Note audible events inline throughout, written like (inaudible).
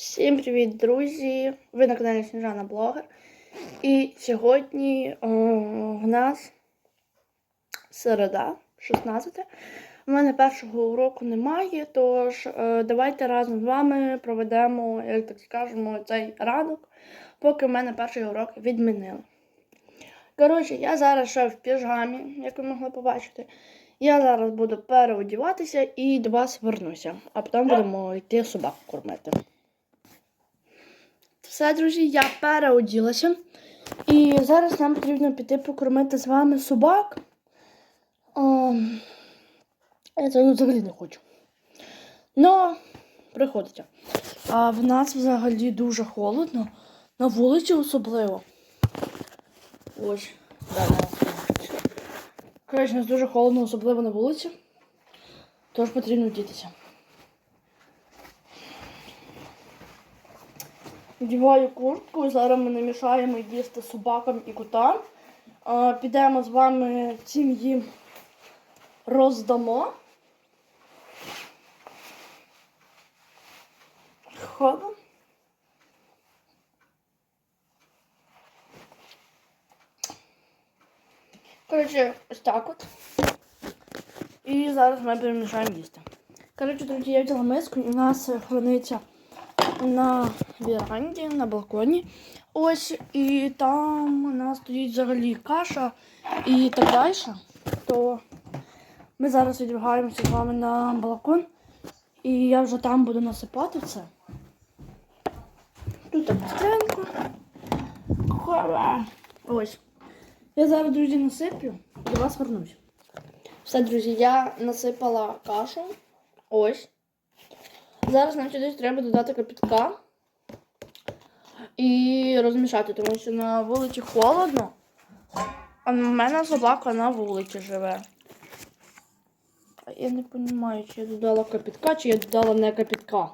Всім привіт, друзі! Ви на каналі Сніжана Блогер. І сьогодні о, в нас середа, 16. У мене першого уроку немає, тож е, давайте разом з вами проведемо, як так скажемо, цей ранок, поки в мене перший урок відмінили. Коротше, я зараз ще в піжамі, як ви могли побачити. Я зараз буду переодіватися і до вас вернуся, а потім будемо йти собак кормити. Все, друзі, я переоділася. І зараз нам потрібно піти покормити з вами собак. О, я це взагалі не хочу. Ну, приходиться. А в нас взагалі дуже холодно. На вулиці особливо. Ось, да. Коротше, у нас дуже холодно, особливо на вулиці. Тож потрібно вдітися. Вдіваю куртку, зараз ми не мішаємо їсти собакам і котам. Підемо з вами цим їм роздамо. Хоп. Коротше, ось так от. І зараз ми перемішаємо їсти. Коротше, друзі, я взяла миску і в нас храниться на веранді, на балконі. Ось, і там у нас стоїть взагалі каша і так далі. То ми зараз відбігаємося з вами на балкон. І я вже там буду насипати все. Тут так быстренько. Ось. Я зараз, друзі, насиплю до вас вернусь. Все, друзі, я насипала кашу. Ось. Зараз нам сюди треба додати капітка і розмішати, тому що на вулиці холодно, а в мене собака на вулиці живе. Я не розумію, чи я додала капітка, чи я додала не капітка.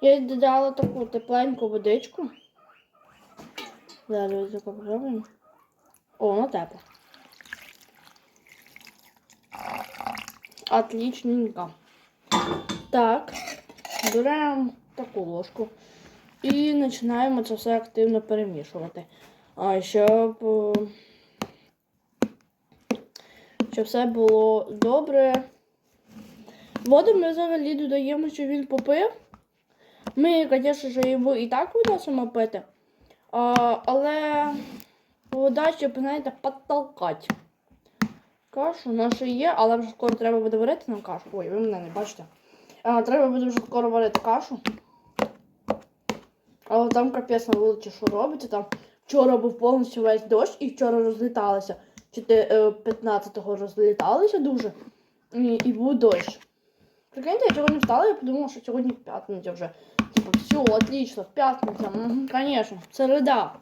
Я додала таку тепленьку водичку. Зараз ось попробуємо. О, вона тепла. Отличненько. Так, беремо таку ложку і починаємо це все активно перемішувати. Щоб, е, щоб все було добре. Воду ми взагалі додаємо, щоб він попив. Ми, звісно його і так виносимо пити. Але вода, щоб, знаєте, підтолкати. Кашу наша є, але вже скоро треба буде варити нам кашу. Ой, ви мене не бачите. А, треба буде вже скоро варити кашу. Але там капець на вулиці, що робиться. Там вчора був повністю весь дощ і вчора розліталися. Чи ти е, 15-го розліталися дуже. І, і був дощ. Прикиньте, я сьогодні встала, я подумала, що сьогодні п'ятниця вже. Типа, все, отлично, п'ятниця. Звісно, середа.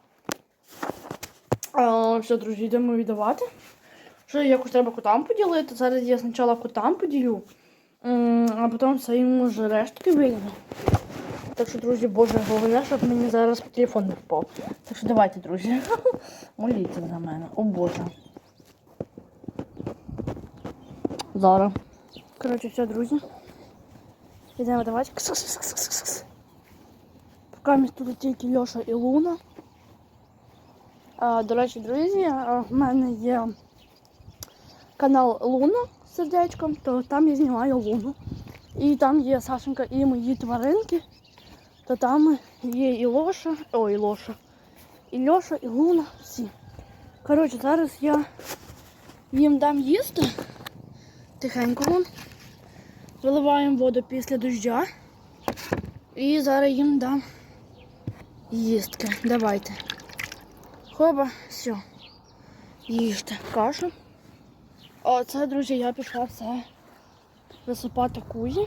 Все, друзі, йдемо віддавати. Що якось треба котам поділити. Зараз я спочатку котам поділю, а потім все йому вже рештки вийду. Так що, друзі, боже, головне, щоб мені зараз телефон не впав. Так що давайте, друзі. (laughs) Моліться за мене. О Боже. Зараз. Коротше, все, друзі. Йдемо давати. Поки тут тільки Льоша і Луна. А, до речі, друзі, в мене є канал Луна з сердечком, то там я знімаю Луну. І там є Сашенька і мої тваринки. То там є і Лоша, ой, Лоша, і Льоша, і Луна, всі. Коротше, зараз я їм дам їсти. Тихенько вон. Виливаємо воду після дождя. І зараз їм дам їстки. Давайте. Хоба, все. Їжте кашу. А це, друзі, я пішла все висипати кузі.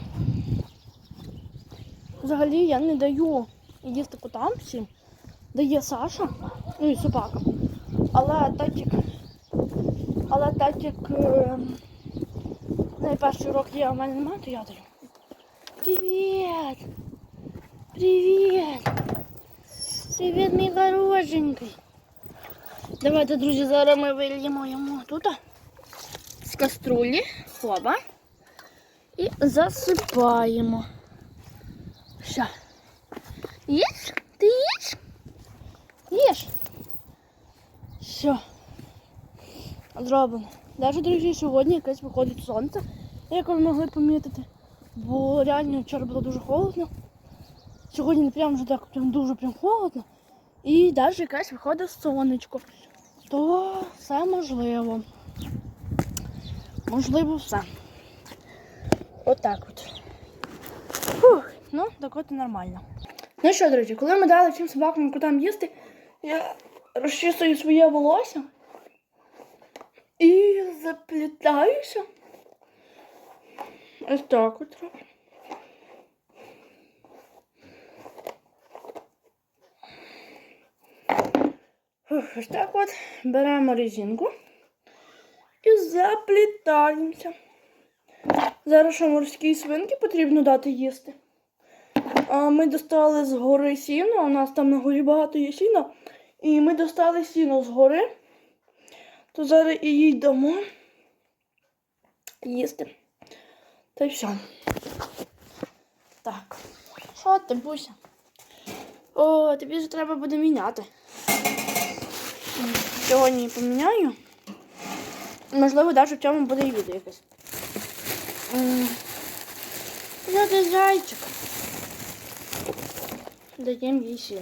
Взагалі я не даю їсти котам всім. Дає Саша, ну і собака. Але так як, але так як е, найперший урок є, в мене немає, то я даю. Привіт! Привіт! Привіт, мій хорошенький. Давайте, друзі, зараз ми вильємо йому тут каструлі. Хоба. І засипаємо. Все. Їш? Ти їш? Їш? Все. Зроблено. Навіть, друзі, сьогодні якесь виходить сонце, як ви могли помітити. Бо реально вчора було дуже холодно. Сьогодні прям вже так прям дуже прям холодно. І навіть якесь виходить сонечко. То все можливо. Можливо, все. Отак от. Фух, ну, так от і нормально. Ну що, друзі, коли ми дали всім собакам котам їсти, я розчісую своє волосся і заплітаюся. Ось так от. Фух, Ось так от беремо резинку і заплітаємося. Зараз що морській свинки потрібно дати їсти. А ми достали з гори сіно, у нас там на горі багато є сіна. І ми достали сіно з гори. То зараз і їй дамо їсти. Та й все. Так. Що ти, Буся? О, тобі ж треба буде міняти. Сьогодні поміняю. Можливо, навіть в цьому буде і відео якесь. Ти зайчик? Даємо їй сіно.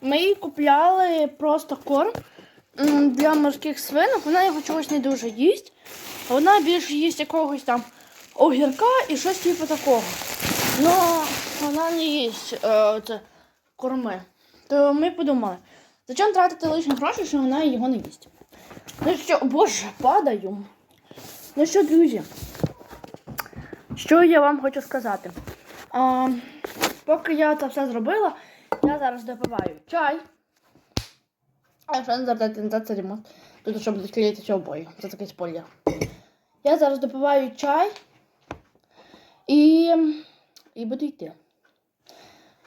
Ми їй купляли просто корм для морських свинок. Вона його чогось не дуже їсть. Вона більше їсть якогось там огірка і щось типу такого. Ну, вона не їсть е, це, корми. То ми подумали, зачем тратити лишні гроші, що вона його не їсть. Ну що, боже, падаю. Ну що, друзі, що я вам хочу сказати? А, поки я це все зробила, я зараз допиваю чай. А якщо не це ремонт, тут щоб будуть клеїтися обої. Це такий спойлер. Я зараз допиваю чай і, і буду йти.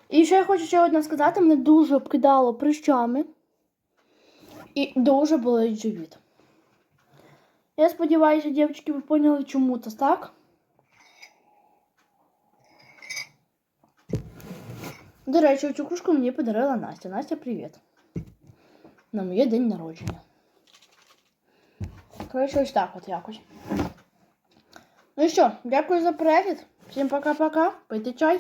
І ще я хочу ще одне сказати, мене дуже обкидало прищами і дуже болить живіт. Я сподіваюся, дівчатки, ви поняли, чому це так. До речі, цю кружку мені подарила Настя. Настя, привіт. На моє день народження. Коротше, ось так от якось. Ну і що, дякую за перегляд. Всім пока-пока. Пийте чай.